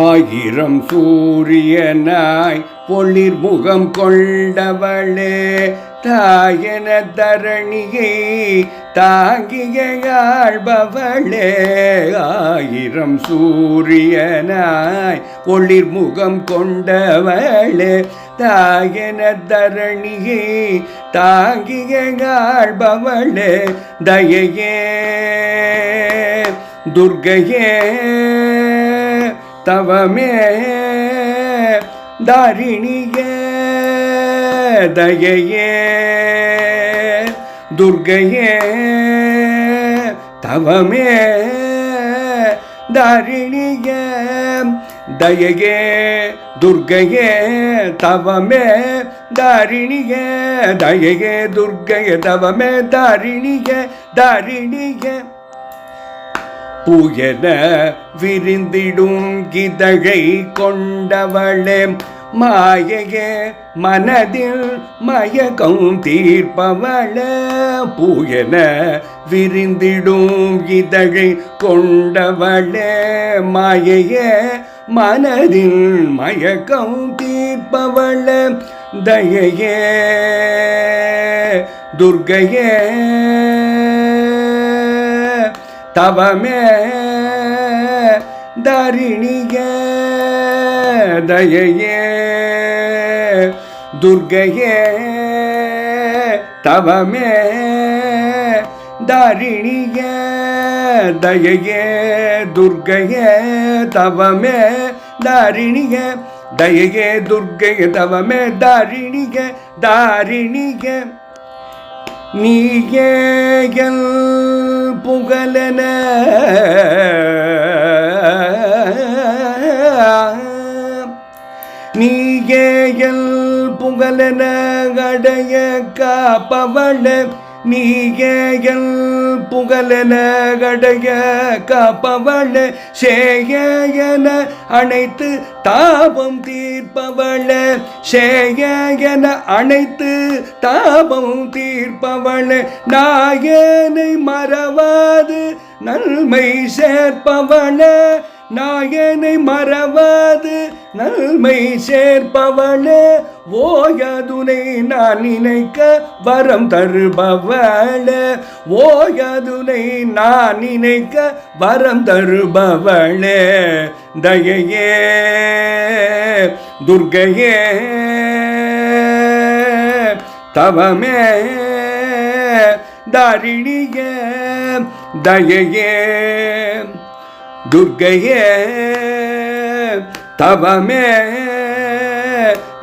ஆயிரம் சூரியனாய் பொளிர் முகம் கொண்டவளே தாயன தரணியை தாங்கியாழ்பவளே ஆயிரம் சூரியனாய் ஒளிர் முகம் கொண்டவளே தாயன தரணியை தாங்கியாழ்பவளே தயையே துர்கையே தவமே தாரிணியே தயையே துர்கையே தவமே தாரிணியே தயையே துர்கையே தவமே தாரிணியே தயையே துர்கையே தவமே தாரிணியே தாரிணியே. புயன விரிந்திடும் கிதழை கொண்டவளே. மாயையே மனதில் மயக்கம் தீர்ப்பவள. புயன விரிந்திடும் இதழை கொண்டவளே. மாயையே மனதில் மயக்கம் தீர்ப்பவள. தயையே துர்கையே. தவமே தரிணிய தயையே. துர்கையே தவமே தாரிணிய தயையே. துர்கையே தவமே தாரிணிய தயையே. துர்கையே தவமே தாரிணிய தாரிணிய. நீயேயல் புகழன. நீயேயல் புகழன அடைய காப்பவள நீயேயல் புகழன அடைய காப்பவள சேயன அனைத்து தாபம் தீர்ப்பவள சேயன அனைத்து தாபம் தீர்ப்பவள நாயனை மறவாது நன்மை சேர்ப்பவள நாயனை மறவாது நன்மை சேர்ப்பவளே ஓயதுனை நான் நினைக்க வரம் தருபவளே. ஓயதுனை நான் நினைக்க வரம் தருபவளே. தயையே துர்கையே தவமே தாரிணியே தயையே. துர்கையே தவமே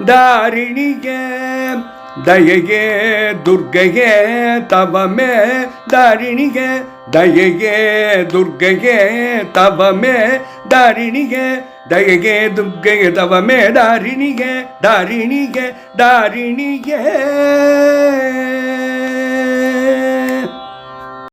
தாரிணியே தயையே துர்கையே தவமே தாரிணியே தயையே துர்கையே தவமே தாரிணியே தயகே துர்கையே தவமே தாரிணியே தாரிணியே தாரிணியே.